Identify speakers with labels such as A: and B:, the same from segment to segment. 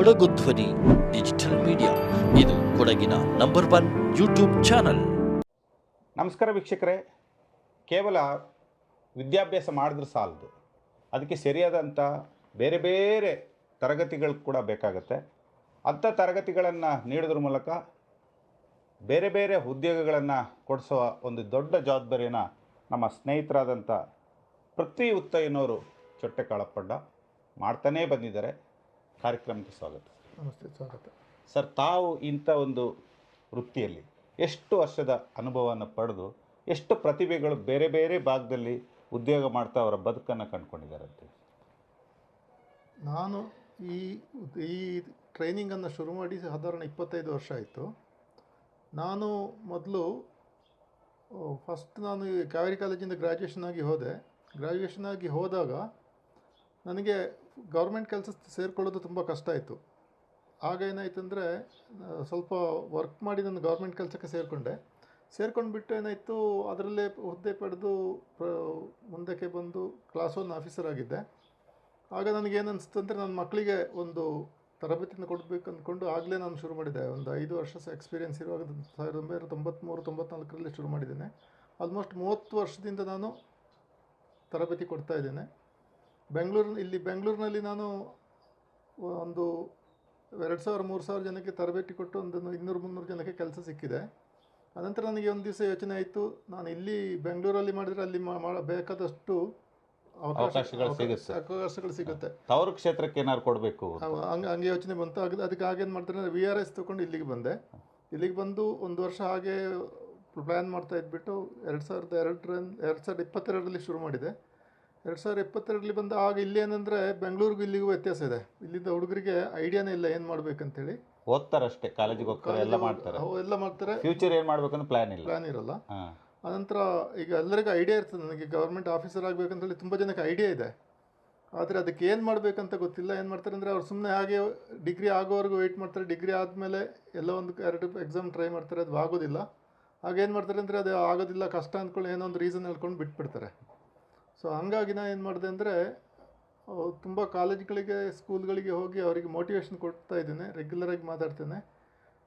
A: ಕೊಡಗು ಧ್ವನಿ, digital media. ಇದು ಕೊಡಗಿನ ನಂಬರ್ ಒನ್ ಯೂಟ್ಯೂಬ್ ಚಾನಲ್.
B: ನಮಸ್ಕಾರ ವೀಕ್ಷಕರೇ. ಕೇವಲ ವಿದ್ಯಾಭ್ಯಾಸ ಮಾಡಿದ್ರೆ ಸಾಲದು. ಅದಕ್ಕೆ ಸರಿಯಾದಂಥ ಬೇರೆ ಬೇರೆ ತರಗತಿಗಳು ಕೂಡ ಬೇಕಾಗುತ್ತೆ. ಅಂಥ ತರಗತಿಗಳನ್ನು ನೀಡೋದ್ರ ಮೂಲಕ ಬೇರೆ ಬೇರೆ ಉದ್ಯೋಗಗಳನ್ನು ಕೊಡಿಸುವ ಒಂದು ದೊಡ್ಡ ಜವಾಬ್ದಾರಿಯನ್ನ ನಮ್ಮ ಸ್ನೇಹಿತರಾದಂಥ ಪೃಥ್ವಿ ಉತ್ತಯ್ಯನವರು ಚೊಟ್ಟೆ ಕಾಳಪ್ಪಡ್ಡ ಮಾಡ್ತಾನೇ ಬಂದಿದ್ದಾರೆ. ಕಾರ್ಯಕ್ರಮಕ್ಕೆ ಸ್ವಾಗತ.
C: ನಮಸ್ತೆ ಸ್ವಾಗತ.
B: ಸರ್ ತಾವು ಇಂಥ ಒಂದು ವೃತ್ತಿಯಲ್ಲಿ ಎಷ್ಟು ವರ್ಷದ ಅನುಭವವನ್ನು ಪಡೆದು ಎಷ್ಟು ಪ್ರತಿಭೆಗಳು ಬೇರೆ ಬೇರೆ ಭಾಗದಲ್ಲಿ ಉದ್ಯೋಗ ಮಾಡ್ತಾ ಅವರ ಬದುಕನ್ನು ಕಂಡುಕೊಂಡಿದ್ದಾರಂತೆ
C: ನಾನು ಈ ಈ ಟ್ರೈನಿಂಗನ್ನು ಶುರು ಮಾಡಿ ಸಾಧಾರಣ ಇಪ್ಪತ್ತೈದು ವರ್ಷ ಆಯಿತು. ನಾನು ಮೊದಲು ಫಸ್ಟ್ ನಾನು ಕಾವೇರಿ ಕಾಲೇಜಿಂದ ಗ್ರ್ಯಾಜುಯೇಷನ್ ಆಗಿ ಹೋದೆ. ಗ್ರ್ಯಾಜುಯೇಷನ್ ಆಗಿ ಹೋದಾಗ ನನಗೆ ಗೌರ್ಮೆಂಟ್ ಕೆಲಸ ಸೇರಿಕೊಳ್ಳೋದು ತುಂಬ ಕಷ್ಟ ಆಯಿತು. ಆಗ ಏನಾಯ್ತಂದರೆ ಸ್ವಲ್ಪ ವರ್ಕ್ ಮಾಡಿ ನಾನು ಗೌರ್ಮೆಂಟ್ ಕೆಲಸಕ್ಕೆ ಸೇರಿಕೊಂಡೆ. ಸೇರ್ಕೊಂಡ್ಬಿಟ್ಟು ಏನಾಯಿತು, ಅದರಲ್ಲೇ ಹುದ್ದೆ ಪಡೆದು ಮುಂದಕ್ಕೆ ಬಂದು ಕ್ಲಾಸ್ ಒನ್ ಆಫೀಸರ್ ಆಗಿದ್ದೆ. ಆಗ ನನಗೇನು ಅನಿಸ್ತು ಅಂದರೆ, ನನ್ನ ಮಕ್ಕಳಿಗೆ ಒಂದು ತರಬೇತಿನ ಕೊಡಬೇಕು ಅಂದ್ಕೊಂಡು ಆಗಲೇ ನಾನು ಶುರು ಮಾಡಿದ್ದೆ ಒಂದು ಐದು ವರ್ಷ ಎಕ್ಸ್ಪೀರಿಯನ್ಸ್ ಇರುವಾಗ ಸಾವಿರದ ಒಂಬೈನೂರ ತೊಂಬತ್ತ್ಮೂರು ತೊಂಬತ್ನಾಲ್ಕರಲ್ಲಿ ಶುರು ಮಾಡಿದ್ದೇನೆ. ಆಲ್ಮೋಸ್ಟ್ ಮೂವತ್ತು ವರ್ಷದಿಂದ ನಾನು ತರಬೇತಿ ಕೊಡ್ತಾ ಇದ್ದೇನೆ. ಬೆಂಗಳೂರು ಇಲ್ಲಿ ಬೆಂಗಳೂರಿನಲ್ಲಿ ನಾನು ಒಂದು ಎರಡು ಸಾವಿರ ಮೂರು ಸಾವಿರ ಜನಕ್ಕೆ ತರಬೇತಿ ಕೊಟ್ಟು ಒಂದು ಇನ್ನೂರು ಮುನ್ನೂರು ಜನಕ್ಕೆ ಕೆಲಸ ಸಿಕ್ಕಿದೆ. ಅನಂತರ ನನಗೆ ಒಂದು ದಿವಸ ಯೋಚನೆ ಆಯಿತು ನಾನು ಇಲ್ಲಿ ಬೆಂಗಳೂರಲ್ಲಿ ಮಾಡಿದರೆ ಅಲ್ಲಿ ಬೇಕಾದಷ್ಟು ಅವಕಾಶ-
B: ಅವಕಾಶಗಳು ಸಿಗುತ್ತೆ.
C: ಅವಕಾಶಗಳು ಸಿಗುತ್ತೆ.
B: ತವರು ಕ್ಷೇತ್ರಕ್ಕೆ ಏನಾದ್ರು ಕೊಡಬೇಕು
C: ಹಂಗೆ ಹಂಗೆ ಯೋಚನೆ ಬಂತು. ಅದ್- ಅದಕ್ಕೆ ಹಾಗೇನು ಮಾಡ್ತಾರೆ ವಿ ಆರ್ ಎಸ್ ತೊಗೊಂಡು ಇಲ್ಲಿಗೆ ಬಂದೆ. ಇಲ್ಲಿಗೆ ಬಂದು ಒಂದು ವರ್ಷ ಹಾಗೆ ಪ್ಲ್ಯಾನ್ ಮಾಡ್ತಾ ಇದ್ಬಿಟ್ಟು ಎರಡು ಸಾವಿರದ ಎರಡರ ಎರಡು ಸಾವಿರದ ಇಪ್ಪತ್ತೆರಡರಲ್ಲಿ ಶುರು ಮಾಡಿದೆ. ಎರಡು ಸಾವಿರದ ಇಪ್ಪತ್ತೆರಡರಲ್ಲಿ ಬಂದು ಆಗ ಇಲ್ಲಿ ಏನಂದರೆ ಬೆಂಗಳೂರಿಗೂ ಇಲ್ಲಿಗೂ ವ್ಯತ್ಯಾಸ ಇದೆ. ಇಲ್ಲಿಂದ ಹುಡುಗರಿಗೆ ಐಡಿಯಾನೇ ಇಲ್ಲ ಏನು ಮಾಡ್ಬೇಕಂತೇಳಿ.
B: ಓದ್ತಾರಷ್ಟೇ ಕಾಲೇಜಿಗೆ ಹೋಗ್ತಾರೆ ಎಲ್ಲ ಮಾಡ್ತಾರೆ.
C: ಅವು ಎಲ್ಲ ಮಾಡ್ತಾರೆ.
B: ಫ್ಯೂಚರ್ ಏನು ಮಾಡ್ಬೇಕಂತ ಪ್ಲಾನ್ ಇಲ್ಲ.
C: ಪ್ಲ್ಯಾನ್ ಇರಲ್ಲ. ಅನಂತರ ಈಗ ಎಲ್ಲರಿಗೂ ಐಡಿಯಾ ಇರ್ತದೆ ನನಗೆ ಗೌರ್ಮೆಂಟ್ ಆಫೀಸರ್ ಆಗಬೇಕಂತೇಳಿ ತುಂಬ ಜನಕ್ಕೆ ಐಡಿಯಾ ಇದೆ. ಆದರೆ ಅದಕ್ಕೆ ಏನು ಮಾಡಬೇಕಂತ ಗೊತ್ತಿಲ್ಲ ಏನು ಮಾಡ್ತಾರೆ ಅಂದರೆ ಅವ್ರು ಸುಮ್ಮನೆ ಹಾಗೆ ಡಿಗ್ರಿ ಆಗೋವರೆಗೂ ವೆಯ್ಟ್ ಮಾಡ್ತಾರೆ. ಡಿಗ್ರಿ ಆದಮೇಲೆ ಎಲ್ಲ ಒಂದು ಎರಡು ಎಕ್ಸಾಮ್ ಟ್ರೈ ಮಾಡ್ತಾರೆ ಅದು ಆಗೋದಿಲ್ಲ. ಆಗ ಏನು ಮಾಡ್ತಾರೆ ಅಂದರೆ ಅದು ಆಗೋದಿಲ್ಲ ಕಷ್ಟ ಅಂದ್ಕೊಂಡು ಏನೋ ಒಂದು ರೀಸನ್ ಹೇಳ್ಕೊಂಡು ಬಿಟ್ಬಿಡ್ತಾರೆ. ಸೊ ಹಾಗಾಗಿ ನಾನು ಏನು ಮಾಡಿದೆ ಅಂದರೆ ತುಂಬ ಕಾಲೇಜ್ಗಳಿಗೆ ಸ್ಕೂಲ್ಗಳಿಗೆ ಹೋಗಿ ಅವರಿಗೆ ಮೋಟಿವೇಶನ್ ಕೊಡ್ತಾ ಇದ್ದೇನೆ ರೆಗ್ಯುಲರಾಗಿ ಮಾತಾಡ್ತೇನೆ.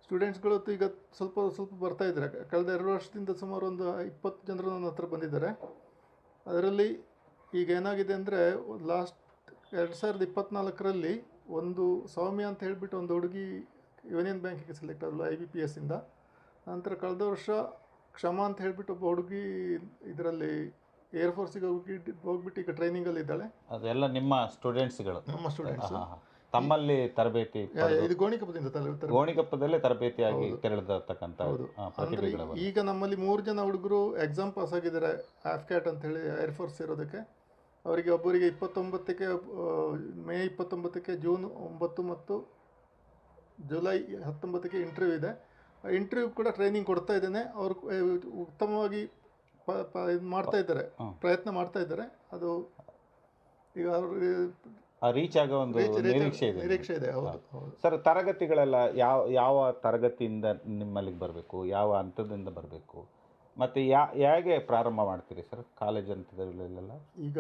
C: ಸ್ಟೂಡೆಂಟ್ಸ್ಗಳು ಈಗ ಸ್ವಲ್ಪ ಸ್ವಲ್ಪ ಬರ್ತಾ ಇದ್ದಾರೆ. ಕಳೆದ ಎರಡು ವರ್ಷದಿಂದ ಸುಮಾರು ಒಂದು ಇಪ್ಪತ್ತು ಜನರು ನನ್ನ ಹತ್ರ ಬಂದಿದ್ದಾರೆ. ಅದರಲ್ಲಿ ಈಗ ಏನಾಗಿದೆ ಅಂದರೆ ಲಾಸ್ಟ್ ಎರಡು ಸಾವಿರದ ಇಪ್ಪತ್ತ್ನಾಲ್ಕರಲ್ಲಿ ಒಂದು ಸೌಮ್ಯ ಅಂತ ಹೇಳಿಬಿಟ್ಟು ಒಂದು ಹುಡುಗಿ ಯೂನಿಯನ್ ಬ್ಯಾಂಕಿಗೆ ಸೆಲೆಕ್ಟ್ ಆದಳು ಐ ಬಿ ಪಿ ಎಸ್ಸಿಂದ ನಂತರ ಕಳೆದ ವರ್ಷ ಕ್ಷಮಾ ಅಂತ ಹೇಳಿಬಿಟ್ಟು ಒಬ್ಬ ಹುಡುಗಿ ಇದರಲ್ಲಿ ಏರ್ಫೋರ್ಸಿಗೆ ಹೋಗಿ ಹೋಗ್ಬಿಟ್ಟು ಈಗ ಟ್ರೈನಿಂಗಲ್ಲಿ ಇದ್ದಾಳೆ.
B: ಅದೆಲ್ಲ ನಿಮ್ಮ ಸ್ಟೂಡೆಂಟ್ಸ್ಗಳು
C: ನಮ್ಮ ಸ್ಟೂಡೆಂಟ್ಸ್
B: ತಮ್ಮಲ್ಲಿ ತರಬೇತಿ
C: ಇದು ಗೋಣಿಕಪ್ಪದಿಂದ ತಲೆ ತಲೆ-
B: ಗೋಣಿಕೊಪ್ಪದಲ್ಲೇ ತರಬೇತಿಯಾಗಿ
C: ಅಂದರೆ ಈಗ ನಮ್ಮಲ್ಲಿ ಮೂರು ಜನ ಹುಡುಗರು ಎಕ್ಸಾಮ್ ಪಾಸ್ ಆಗಿದ್ದಾರೆ ಆಫ್ಕ್ಯಾಟ್ ಅಂತ ಹೇಳಿ ಏರ್ ಫೋರ್ಸ್ ಇರೋದಕ್ಕೆ ಅವರಿಗೆ ಒಬ್ಬರಿಗೆ ಇಪ್ಪತ್ತೊಂಬತ್ತಕ್ಕೆ ಮೇ ಇಪ್ಪತ್ತೊಂಬತ್ತಕ್ಕೆ ಜೂನ್ ಒಂಬತ್ತು ಮತ್ತು ಜುಲೈ ಹತ್ತೊಂಬತ್ತಕ್ಕೆ ಇಂಟರ್ವ್ಯೂ ಇದೆ. ಇಂಟರ್ವ್ಯೂ ಕೂಡ ಟ್ರೈನಿಂಗ್ ಕೊಡ್ತಾ ಇದ್ದೇನೆ. ಅವರು ಉತ್ತಮವಾಗಿ ಇದು ಮಾಡ್ತಾ ಇದ್ದಾರೆ. ಪ್ರಯತ್ನ ಮಾಡ್ತಾ ಇದ್ದಾರೆ. ಅದು ಈಗ ಅವರು
B: ರೀಚ್ ಆಗೋ ಒಂದು ನಿರೀಕ್ಷೆ ಇದೆ
C: ನಿರೀಕ್ಷೆ ಇದೆ. ಹೌದು
B: ಸರ್ ತರಗತಿಗಳೆಲ್ಲ ಯಾವ ಯಾವ ತರಗತಿಯಿಂದ ನಿಮ್ಮಲ್ಲಿಗೆ ಬರಬೇಕು? ಯಾವ ಹಂತದಿಂದ ಬರಬೇಕು? ಮತ್ತು ಯಾ ಹೇಗೆ ಪ್ರಾರಂಭ ಮಾಡ್ತೀರಿ ಸರ್ ಕಾಲೇಜ್ ಹಂತದಲ್ಲೆಲ್ಲ?
C: ಈಗ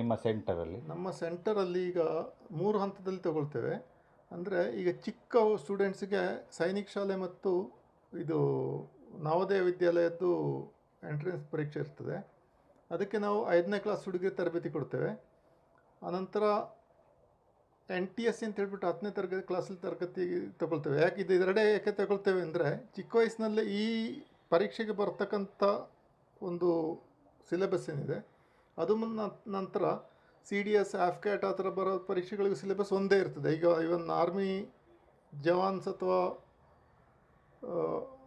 B: ನಿಮ್ಮ ಸೆಂಟರಲ್ಲಿ
C: ನಮ್ಮ ಸೆಂಟರಲ್ಲಿ ಈಗ ಮೂರು ಹಂತದಲ್ಲಿ ತಗೊಳ್ತೇವೆ. ಅಂದರೆ ಈಗ ಚಿಕ್ಕ ಸ್ಟೂಡೆಂಟ್ಸಿಗೆ ಸೈನಿಕ್ ಶಾಲೆ ಮತ್ತು ಇದು ನವೋದಯ ವಿದ್ಯಾಲಯದ್ದು ಎಂಟ್ರೆನ್ಸ್ ಪರೀಕ್ಷೆ ಇರ್ತದೆ. ಅದಕ್ಕೆ ನಾವು ಐದನೇ ಕ್ಲಾಸ್ ಹುಡುಗರಿಗೆ ತರಬೇತಿ ಕೊಡ್ತೇವೆ. ಆನಂತರ ಎನ್ ಟಿ ಎಸ್ ಅಂತ ಹೇಳ್ಬಿಟ್ಟು ಹತ್ತನೇ ತರಗತಿ ಕ್ಲಾಸಲ್ಲಿ ತರಗತಿ ತಗೊಳ್ತೇವೆ. ಯಾಕೆ ಇದು ಎರಡೇ ಯಾಕೆ ತಗೊಳ್ತೇವೆ ಅಂದರೆ ಚಿಕ್ಕ ವಯಸ್ಸಿನಲ್ಲಿ ಈ ಪರೀಕ್ಷೆಗೆ ಬರ್ತಕ್ಕಂಥ ಒಂದು ಸಿಲೆಬಸ್ ಏನಿದೆ, ಅದು ನಂತರ ಸಿ ಡಿ ಎಸ್ ಆಫ್ಕ್ಯಾಟ್ ಆ ಥರ ಬರೋ ಪರೀಕ್ಷೆಗಳಿಗೆ ಸಿಲೆಬಸ್ ಒಂದೇ ಇರ್ತದೆ. ಈಗ ಇವನ್ ಆರ್ಮಿ ಜವಾನ್ಸ್ ಅಥವಾ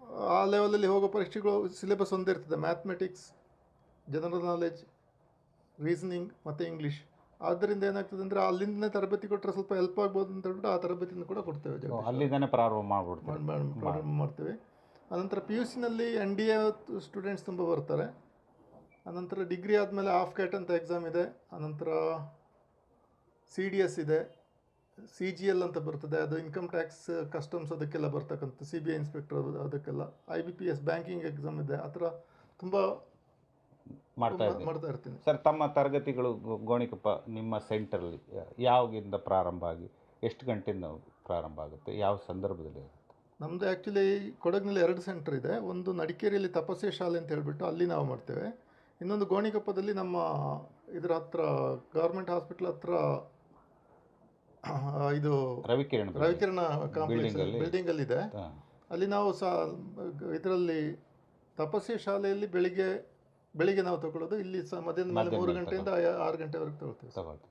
C: ಆ, ಲೆವೆಲಲ್ಲಿ ಹೋಗೋ ಪರೀಕ್ಷೆಗಳು ಸಿಲೆಬಸ್ ಒಂದೇ ಇರ್ತದೆ. ಮ್ಯಾಥಮೆಟಿಕ್ಸ್ ಜನರಲ್ ನಾಲೆಜ್ ರೀಸನಿಂಗ್ ಮತ್ತು ಇಂಗ್ಲೀಷ್ ಆದ್ದರಿಂದ ಏನಾಗ್ತದೆ ಅಂದರೆ ಅಲ್ಲಿಂದನೇ ತರಬೇತಿ ಕೊಟ್ಟರೆ ಸ್ವಲ್ಪ ಹೆಲ್ಪ್ ಆಗ್ಬೋದು ಅಂತ ಹೇಳ್ಬಿಟ್ಟು ಆ ತರಬೇತಿಯನ್ನು ಕೂಡ ಕೊಡ್ತೇವೆ
B: ಅಲ್ಲಿಂದನೇ ಪ್ರಾರಂಭ ಮಾಡ್ಬಿಡ್ತೀವಿ.
C: ಮಾಡ್- ಮಾಡ್- ಪ್ರಾರಂಭ ಮಾಡ್ತೇವೆ. ಅನಂತರ ಪಿ ಯು ಸಿನಲ್ಲಿ ಎನ್ ಡಿ ಎ ಸ್ಟೂಡೆಂಟ್ಸ್ ತುಂಬ ಬರ್ತಾರೆ. ಅನಂತರ ಡಿಗ್ರಿ ಆದಮೇಲೆ ಆಫ್ ಕ್ಯಾಟ್ ಅಂತ ಎಕ್ಸಾಮ್ ಇದೆ. ಅನಂತರ ಸಿ ಡಿ ಎಸ್ ಇದೆ. ಸಿ ಜಿ ಎಲ್ ಅಂತ ಬರ್ತದೆ ಅದು ಇನ್ಕಮ್ ಟ್ಯಾಕ್ಸ್ ಕಸ್ಟಮ್ಸ್ ಅದಕ್ಕೆಲ್ಲ ಬರ್ತಕ್ಕಂಥ ಸಿ ಬಿ ಐ ಇನ್ಸ್ಪೆಕ್ಟರ್ ಅದಕ್ಕೆಲ್ಲ. I B P S banking exam ಇದೆ ಆ ಥರ ತುಂಬ
B: ಮಾಡ್ತಾ
C: ಮಾಡ್ತಾ ಇರ್ತೀನಿ.
B: ಸರ್ ತಮ್ಮ ತರಗತಿಗಳು ಗೋಣಿಕಪ್ಪ ನಿಮ್ಮ ಸೆಂಟರಲ್ಲಿ ಯಾವಾಗಿಂದ ಪ್ರಾರಂಭ ಆಗಿ ಎಷ್ಟು ಗಂಟೆಯಿಂದ ಪ್ರಾರಂಭ ಆಗುತ್ತೆ ಯಾವ ಸಂದರ್ಭದಲ್ಲಿ
C: ನಮ್ಮದು ಆ್ಯಕ್ಚುಲಿ ಕೊಡಗಿನಲ್ಲಿ ಎರಡು ಸೆಂಟರ್ ಇದೆ ಒಂದು ನಡಿಕೇರಿಯಲ್ಲಿ ತಪಸ್ಸೆ ಶಾಲೆ ಅಂತ ಹೇಳಿಬಿಟ್ಟು ಅಲ್ಲಿ ನಾವು ಮಾಡ್ತೇವೆ. ಇನ್ನೊಂದು ಗೋಣಿಕೊಪ್ಪದಲ್ಲಿ ನಮ್ಮ ಇದರ ಹತ್ರ ಗೌರ್ಮೆಂಟ್ ಹಾಸ್ಪಿಟ್ಲ್ ಹತ್ರ ಇದು
B: ರವಿಕಿರಣ್.
C: ರವಿಕಿರಣ ಕಾಂಪ್ಲೆಕ್ಸ್
B: ಬಿಲ್ಡಿಂಗ್ ಅಲ್ಲಿ?
C: ಬಿಲ್ಡಿಂಗಲ್ಲಿ ಇದೆ ಅಲ್ಲಿ ನಾವು ಸಹ ಇದರಲ್ಲಿ ತಪಸ್ವಿ ಶಾಲೆಯಲ್ಲಿ ಬೆಳಿಗ್ಗೆ ಬೆಳಿಗ್ಗೆ ನಾವು ತಗೊಳ್ಳೋದು ಇಲ್ಲಿ ಸಹ ಮಧ್ಯಾಹ್ನ ಮೇಲೆ ಮೂರು ಗಂಟೆಯಿಂದ ಆರು ಗಂಟೆವರೆಗೆ ತಗೊಳ್ತೇವೆ
B: ತಗೊಳ್ತೀವಿ.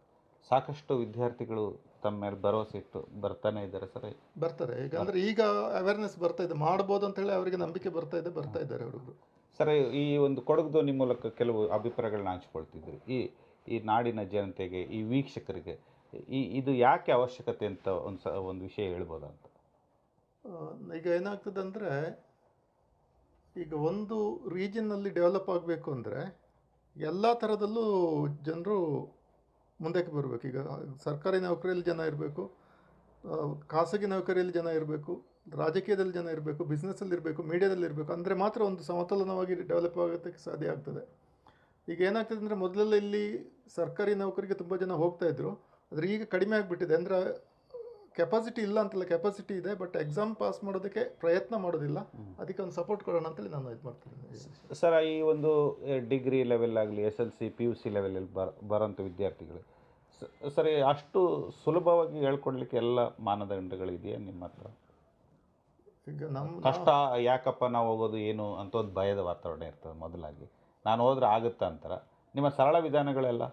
B: ಸಾಕಷ್ಟು ವಿದ್ಯಾರ್ಥಿಗಳು ತಮ್ಮ ಮೇಲೆ ಭರವಸೆ ಇಟ್ಟು ಬರ್ತಾನೆ ಇದ್ದಾರೆ ಸರ್.
C: ಬರ್ತಾರೆ. ಈಗ ಅಂದರೆ ಈಗ ಅವೇರ್ನೆಸ್ ಬರ್ತಾ ಇದೆ. ಮಾಡ್ಬೋದು ಅಂತ ಹೇಳಿ ಅವರಿಗೆ ನಂಬಿಕೆ ಬರ್ತಾ ಇದೆ ಬರ್ತಾ ಇದ್ದಾರೆ ಹುಡುಗರು
B: ಸರ್ ಈ ಒಂದು ಕೊಡಗು ಧ್ವನಿ ಮೂಲಕ ಕೆಲವು ಅಭಿಪ್ರಾಯಗಳನ್ನ ಹಂಚ್ಕೊಳ್ತಿದ್ರು. ಈ ಈ ನಾಡಿನ ಜನತೆಗೆ ಈ ವೀಕ್ಷಕರಿಗೆ ಈ, ಇದು ಯಾಕೆ ಅವಶ್ಯಕತೆ ಅಂತ ಒಂದು ಸ, ಒಂದು ವಿಷಯ
C: ಹೇಳ್ಬೋದಂತ ಈಗ ಏನಾಗ್ತದೆ ಅಂದರೆ, ಈಗ ಒಂದು ರೀಜನ್ನಲ್ಲಿ ಡೆವಲಪ್ ಆಗಬೇಕು ಅಂದರೆ, ಎಲ್ಲ ಥರದಲ್ಲೂ ಜನರು ಮುಂದಕ್ಕೆ ಬರಬೇಕು. ಈಗ ಸರ್ಕಾರಿ ನೌಕರಿಯಲ್ಲಿ ಜನ ಇರಬೇಕು ಖಾಸಗಿ ನೌಕರಿಯಲ್ಲಿ ಜನ ಇರಬೇಕು, ರಾಜಕೀಯದಲ್ಲಿ ಜನ ಇರಬೇಕು ಬಿಸ್ನೆಸ್ಸಲ್ಲಿ ಇರಬೇಕು ಮೀಡಿಯಾದಲ್ಲಿ ಇರಬೇಕು, ಅಂದರೆ ಮಾತ್ರ ಒಂದು ಸಮತೋಲನವಾಗಿ ಡೆವಲಪ್ ಆಗೋದಕ್ಕೆ ಸಾಧ್ಯ ಆಗ್ತದೆ. ಈಗ ಏನಾಗ್ತದೆ ಅಂದರೆ, ಮೊದಲೆಲ್ಲ ಇಲ್ಲಿ ಸರ್ಕಾರಿ ನೌಕರಿಗೆ ತುಂಬ ಜನ ಹೋಗ್ತಾ ಇದ್ರು. ಆದರೆ ಈಗ ಕಡಿಮೆ ಆಗಿಬಿಟ್ಟಿದೆ. ಅಂದರೆ ಕೆಪಾಸಿಟಿ ಇಲ್ಲ ಅಂತಲ್ಲ ಕೆಪಾಸಿಟಿ ಇದೆ ಬಟ್ ಎಕ್ಸಾಮ್ ಪಾಸ್ ಮಾಡೋದಕ್ಕೆ ಪ್ರಯತ್ನ ಮಾಡೋದಿಲ್ಲ. ಅದಕ್ಕೆ ಒಂದು ಸಪೋರ್ಟ್ ಕೊಡೋಣ ಅಂತೇಳಿ ನಾನು ಇದು ಮಾಡ್ತೀನಿ.
B: ಸರ್ ಈ ಒಂದು ಡಿಗ್ರಿ ಲೆವೆಲ್ ಆಗಲಿ S L C P U C ಲೆವೆಲಲ್ಲಿ ಬರ ಬರೋಂಥ ವಿದ್ಯಾರ್ಥಿಗಳು ಸರಿ ಅಷ್ಟು ಸುಲಭವಾಗಿ ಹೇಳ್ಕೊಡ್ಲಿಕ್ಕೆ ಎಲ್ಲ ಮಾನದಂಡಗಳಿದೆಯಾ ನಿಮ್ಮ ಹತ್ರ?
C: ಈಗ ನಮ್ಮ
B: ಕಷ್ಟ ಯಾಕಪ್ಪ ನಾವು ಹೋಗೋದು ಏನು ಅಂತ ಒಂದು ಭಯದ ವಾತಾವರಣ ಇರ್ತದೆ ಮೊದಲಾಗಿ. ನಾನು ಹೋದ್ರೆ ಆಗುತ್ತಾ ಅಂತಾರ? ನಿಮ್ಮ ಸರಳ ವಿಧಾನಗಳೆಲ್ಲ?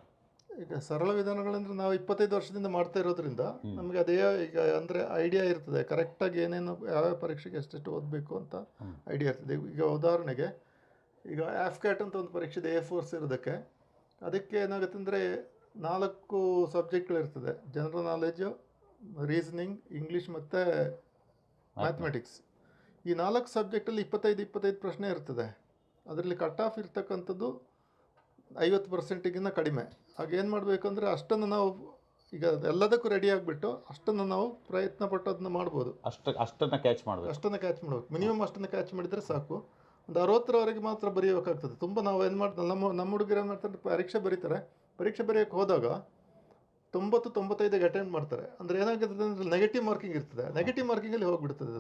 C: ಈಗ ಸರಳ ವಿಧಾನಗಳಂದ್ರೆ ನಾವು ಇಪ್ಪತ್ತೈದು ವರ್ಷದಿಂದ ಮಾಡ್ತಾ ಇರೋದ್ರಿಂದ. ನಮಗೆ ಅದೇ ಈಗ ಅಂದರೆ ಐಡಿಯಾ ಇರ್ತದೆ. ಕರೆಕ್ಟಾಗಿ ಏನೇನು ಯಾವ್ಯಾವ ಪರೀಕ್ಷೆಗೆ ಎಷ್ಟೆಷ್ಟು ಓದಬೇಕು ಅಂತ ಐಡಿಯಾ ಇರ್ತದೆ. ಈಗ ಉದಾಹರಣೆಗೆ ಈಗ ಆಫ್ ಕ್ಯಾಟ್ ಅಂತ ಒಂದು ಪರೀಕ್ಷೆ ಇದೆ ಎ ಫೋರ್ಸ್ ಇರೋದಕ್ಕೆ ಅದಕ್ಕೆ ಏನಾಗುತ್ತೆ ಅಂದರೆ ನಾಲ್ಕು ಸಬ್ಜೆಕ್ಟ್ಗಳಿರ್ತದೆ. ಜನರಲ್ ನಾಲೆಡ್ಜು ರೀಸನಿಂಗ್ ಇಂಗ್ಲೀಷ್ ಮತ್ತು ಮ್ಯಾಥಮೆಟಿಕ್ಸ್ ಈ ನಾಲ್ಕು ಸಬ್ಜೆಕ್ಟಲ್ಲಿ ಇಪ್ಪತ್ತೈದು ಇಪ್ಪತ್ತೈದು ಪ್ರಶ್ನೆ ಇರ್ತದೆ. ಅದರಲ್ಲಿ ಕಟ್ ಆಫ್ ಇರ್ತಕ್ಕಂಥದ್ದು ಐವತ್ತು ಪರ್ಸೆಂಟಿಗಿಂತ ಕಡಿಮೆ. ಆಗ ಏನು ಮಾಡಬೇಕು ಅಂದರೆ ಅಷ್ಟನ್ನು ನಾವು ಈಗ ಎಲ್ಲದಕ್ಕೂ ರೆಡಿ ಆಗಿಬಿಟ್ಟು ಅಷ್ಟನ್ನು ನಾವು ಪ್ರಯತ್ನ ಪಟ್ಟು ಅದನ್ನ ಮಾಡ್ಬೋದು.
B: ಅಷ್ಟು ಅಷ್ಟನ್ನು ಕ್ಯಾಚ್ ಮಾಡಬೇಕು.
C: ಅಷ್ಟನ್ನು ಕ್ಯಾಚ್ ಮಾಡಬೇಕು. ಮಿನಿಮಮ್ ಅಷ್ಟನ್ನು ಕ್ಯಾಚ್ ಮಾಡಿದರೆ ಸಾಕು. ಒಂದು ಅರವತ್ತರವರೆಗೆ ಮಾತ್ರ ಬರೆಯೋಕ್ಕಾಗ್ತದೆ ತುಂಬ ನಾವು ಏನು ಮಾಡ್ತಾರೆ ನಮ್ಮ ನಮ್ಮ ಹುಡುಗರು ಏನು ಮಾಡ್ತಾರೆ ಪರೀಕ್ಷೆ ಬರೀತಾರೆ. ಪರೀಕ್ಷೆ ಬರೆಯೋಕ್ಕೆ ಹೋದಾಗ ತೊಂಬತ್ತು ತೊಂಬತ್ತೈದಿಗೆ ಅಟೆಂಡ್ ಮಾಡ್ತಾರೆ. ಅಂದರೆ ಏನಾಗುತ್ತೆ ಅಂದರೆ ನೆಗೆಟಿವ್ ಮಾರ್ಕಿಂಗ್ ಇರ್ತದೆ. ನೆಗೆಟಿವ್ ಮಾರ್ಕಿಂಗಲ್ಲಿ ಹೋಗ್ಬಿಡ್ತದೆ.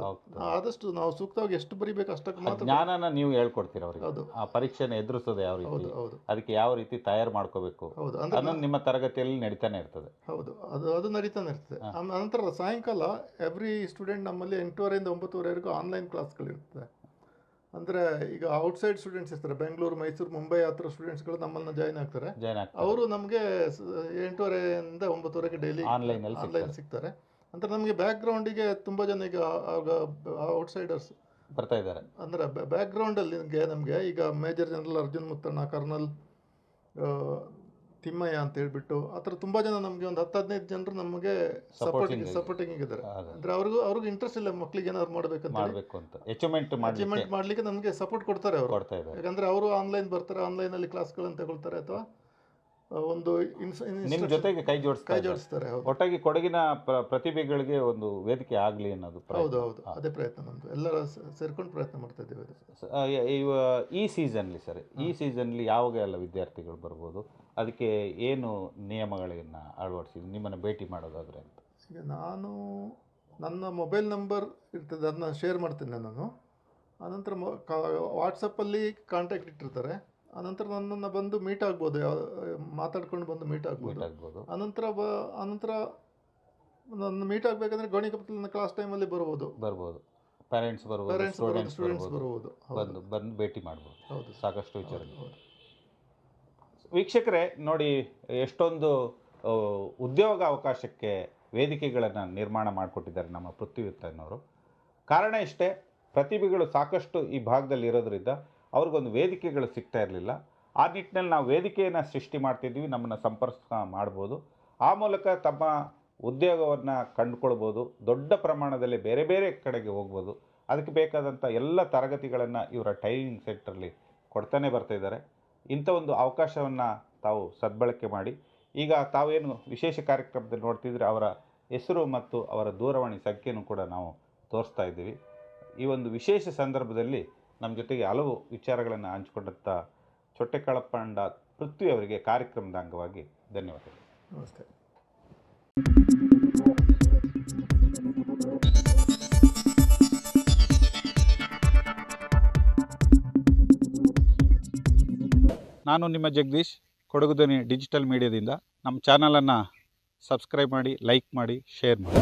C: ಆದಷ್ಟು ನಾವು ಸೂಕ್ತವಾಗಿ ಎಷ್ಟು ಬರಿಬೇಕು ಅಷ್ಟಕ್ಕೆ ಮಾತ್ರ
B: ಜ್ಞಾನನ ನೀವು ಹೇಳ್ಕೊಡ್ತೀರ ಅವರಿಗೆ.
C: ಹೌದು.
B: ಆ ಪರೀಕ್ಷೆನ ಎದುರಿಸೋದು ಯಾವ
C: ಹೌದು
B: ರೀತಿ?
C: ಹೌದು
B: ಅದಕ್ಕೆ ಯಾವ ರೀತಿ ತಯಾರು ಮಾಡ್ಕೋಬೇಕು?
C: ಹೌದು ಅಂದ್ರೆ
B: ನಿಮ್ಮ ತರಗತಿಯಲ್ಲಿ ನಡೀತಾನೆ ಇರ್ತದೆ.
C: ಹೌದು ಅದು ಅದು ನಡೀತಾನೆ ಇರ್ತದೆ. ನಂತರ ಸಾಯಂಕಾಲ ಎವ್ರಿ ಸ್ಟೂಡೆಂಟ್ ನಮ್ಮಲ್ಲಿ ಎಂಟೂವರೆಯಿಂದ ಒಂಬತ್ತುವರೆವರೆಗೂ ಆನ್ಲೈನ್ ಕ್ಲಾಸ್ಗಳಿರ್ತದೆ ಅಂದರೆ ಈಗ ಔಟ್ಸೈಡ್ ಸ್ಟೂಡೆಂಟ್ಸ್ ಇರ್ತಾರೆ ಬೆಂಗಳೂರು ಮೈಸೂರು ಮುಂಬೈ ಆ ಥರ ಸ್ಟೂಡೆಂಟ್ಸ್ಗಳು ನಮ್ಮನ್ನು ಜಾಯ್ನ್ ಆಗ್ತಾರೆ.
B: ಜಾಯ್ನ್ ಆಗ್ತಾರೆ.
C: ಅವರು ನಮಗೆ ಎಂಟೂವರೆಯಿಂದ ಒಂಬತ್ತುವರೆಗೆ ಡೈಲಿ
B: ಆನ್ಲೈನಲ್ಲಿ
C: ಆನ್ಲೈನ್ ಸಿಗ್ತಾರೆ. ಅಂದ್ರೆ ನಮಗೆ ಬ್ಯಾಕ್ಗ್ರೌಂಡಿಗೆ ತುಂಬ ಜನ ಈಗ ಔಟ್ಸೈಡರ್ಸ್
B: ಬರ್ತಾ ಇದ್ದಾರೆ.
C: ಅಂದರೆ ಬ್ಯಾಕ್ಗ್ರೌಂಡಲ್ಲಿ ನಮಗೆ ಈಗ major general Arjun Muthanna colonel Thimmayya ಅಂತ ಹೇಳ್ಬಿಟ್ಟು ಆ ಥರ ತುಂಬ ಜನ ನಮಗೆ ಒಂದು ಹತ್ತು ಹದಿನೈದು ಜನರು ನಮಗೆ ಸಪೋರ್ಟಿಂಗ್ ಸಪೋರ್ಟಿಂಗ್ ಇದ್ದಾರೆ. ಅಂದ್ರೆ ಅವ್ರಿಗೂ ಅವ್ರಿಗೆ ಇಂಟ್ರೆಸ್ಟ್ ಇಲ್ಲ ಮಕ್ಕಳಿಗೆ ಏನಾದ್ರು ಮಾಡ್ಬೇಕಂತ
B: ಮಾಡಬೇಕು ಅಂತ. ಅಚೀವ್ಮೆಂಟ್ ಮಾಡಲಿಕ್ಕೆ
C: ಅಚೀವ್ಮೆಂಟ್ ಮಾಡಲಿಕ್ಕೆ ನಮಗೆ ಸಪೋರ್ಟ್ ಕೊಡ್ತಾರೆ ಅವರು. ಯಾಕಂದ್ರೆ ಅವರು ಆನ್ಲೈನ್ ಬರ್ತಾರೆ ಆನ್ಲೈನಲ್ಲಿ ಕ್ಲಾಸ್ಗಳನ್ನು ತಗೊಳ್ತಾರೆ ಅಥವಾ ಒಂದು ಇನ್ಸ್
B: ನಿಮ್ಮ ಜೊತೆಗೆ ಕೈ ಜೋಡಿಸ್ತಾ
C: ಕೈ ಜೋಡಿಸ್ತಾರೆ ಹೌದು.
B: ಒಟ್ಟಾಗಿ ಕೊಡಗಿನ ಪ್ರ- ಪ್ರತಿಭೆಗಳಿಗೆ ಒಂದು ವೇದಿಕೆ ಆಗಲಿ ಅನ್ನೋದು.
C: ಹೌದು ಹೌದು. ಅದೇ ಪ್ರಯತ್ನ ನಮ್ಮದು ಎಲ್ಲರ ಸೇರ್ಕೊಂಡು ಪ್ರಯತ್ನ ಮಾಡ್ತಾ ಇದ್ದೇವೆ ಅದು.
B: ಸ- ಆ, ಯ- ಇವ ಈ ಸೀಸನ್ಲಿ ಸರ್ ಈ ಸೀಸನ್ಲಿ ಯಾವಾಗ ಎಲ್ಲ ವಿದ್ಯಾರ್ಥಿಗಳು ಬರ್ಬೋದು? ಅದಕ್ಕೆ ಏನು ನಿಯಮಗಳನ್ನು ಅಳವಡಿಸಿದ್ರು ನಿಮ್ಮನ್ನು ಭೇಟಿ ಮಾಡೋದಾದರೆ ಅಂತ?
C: ಈಗ ನಾನು ನನ್ನ ಮೊಬೈಲ್ ನಂಬರ್ ಇರ್ತದೆ ಅದನ್ನ ಶೇರ್ ಮಾಡ್ತೀನಿ ನಾನು ಆನಂತರ ಮೊ ವಾಟ್ಸಪ್ಪಲ್ಲಿ ಕಾಂಟ್ಯಾಕ್ಟ್ ಇಟ್ಟಿರ್ತಾರೆ. ಆನಂತರ ನನ್ನನ್ನು ಬಂದು ಮೀಟ್ ಆಗ್ಬೋದು ಮಾತಾಡ್ಕೊಂಡು ಬಂದು ಮೀಟ್ ಆಗ್ಬೋದು.
B: ಆಗ್ಬೋದು.
C: ಆನಂತರ ಬ ಆನಂತರ ನನ್ನ ಮೀಟ್ ಆಗಬೇಕಂದ್ರೆ ಗೋಣಿ ನನ್ನ ಕ್ಲಾಸ್ ಟೈಮಲ್ಲಿ ಬರ್ಬೋದು.
B: ಬರ್ಬೋದು. ಪೇರೆಂಟ್ಸ್ ಬರ್ಬೋದು ಸ್ಟೂಡೆಂಟ್ಸ್ ಬರ್ಬೋದು ಬಂದು ಬಂದು ಭೇಟಿ ಮಾಡ್ಬೋದು.
C: ಹೌದು.
B: ಸಾಕಷ್ಟು ವಿಚಾರ
C: ಹೌದು
B: ವೀಕ್ಷಕರೇ ನೋಡಿ ಎಷ್ಟೊಂದು ಆ, ಉದ್ಯೋಗ ಅವಕಾಶಕ್ಕೆ ವೇದಿಕೆಗಳನ್ನು ನಿರ್ಮಾಣ ಮಾಡಿಕೊಟ್ಟಿದ್ದಾರೆ ನಮ್ಮ ಪೃಥ್ವಿತ್ತನವರು ಕಾರಣ ಇಷ್ಟೇ ಪ್ರತಿಭೆಗಳು ಸಾಕಷ್ಟು ಈ ಭಾಗದಲ್ಲಿ ಇರೋದ್ರಿಂದ ಅವ್ರಿಗೊಂದು ವೇದಿಕೆಗಳು ಸಿಗ್ತಾ ಇರಲಿಲ್ಲ. ಆ ನಿಟ್ಟಿನಲ್ಲಿ ನಾವು ವೇದಿಕೆಯನ್ನು ಸೃಷ್ಟಿ ಮಾಡ್ತಿದ್ವಿ ನಮ್ಮನ್ನು ಸಂಪರ್ಕ ಮಾಡ್ಬೋದು. ಆ ಮೂಲಕ ತಮ್ಮ ಉದ್ಯೋಗವನ್ನು ಕಂಡುಕೊಳ್ಬೋದು, ದೊಡ್ಡ ಪ್ರಮಾಣದಲ್ಲಿ ಬೇರೆ ಬೇರೆ ಕಡೆಗೆ ಹೋಗ್ಬೋದು. ಅದಕ್ಕೆ ಬೇಕಾದಂಥ ಎಲ್ಲ ತರಗತಿಗಳನ್ನು ಇವರ ಟ್ರೈನಿಂಗ್ ಸೆಂಟ್ರಲ್ಲಿ ಕೊಡ್ತಾನೆ ಬರ್ತಾಯಿದ್ದಾರೆ ಇಂಥ ಒಂದು ಅವಕಾಶವನ್ನು ತಾವು ಸದ್ಬಳಕೆ ಮಾಡಿ, ಈಗ ತಾವೇನು ವಿಶೇಷ ಕಾರ್ಯಕ್ರಮದಲ್ಲಿ ನೋಡ್ತಿದ್ರೆ ಅವರ ಹೆಸರು ಮತ್ತು ಅವರ ದೂರವಾಣಿ ಸಂಖ್ಯೆಯನ್ನು ಕೂಡ ನಾವು ತೋರಿಸ್ತಾ ಇದ್ದೀವಿ. ಈ ಒಂದು ವಿಶೇಷ ಸಂದರ್ಭದಲ್ಲಿ ನಮ್ಮ ಜೊತೆಗೆ ಹಲವು ವಿಚಾರಗಳನ್ನು ಹಂಚಿಕೊಂಡಂಥ ಚೊಟ್ಟೆ ಕಳಪಂಡ ಪೃಥ್ವಿ ಅವರಿಗೆ ಕಾರ್ಯಕ್ರಮದ ಅಂಗವಾಗಿ ಧನ್ಯವಾದಗಳು.
C: ನಮಸ್ತೆ.
B: ನಾನು ನಿಮ್ಮ ಜಗದೀಶ್ ಕೊಡಗುದನಿ ಡಿಜಿಟಲ್ ಮೀಡಿಯಾದಿಂದ. ನಮ್ಮ ಚಾನಲನ್ನು ಸಬ್ಸ್ಕ್ರೈಬ್ ಮಾಡಿ ಲೈಕ್ ಮಾಡಿ ಶೇರ್ ಮಾಡಿ.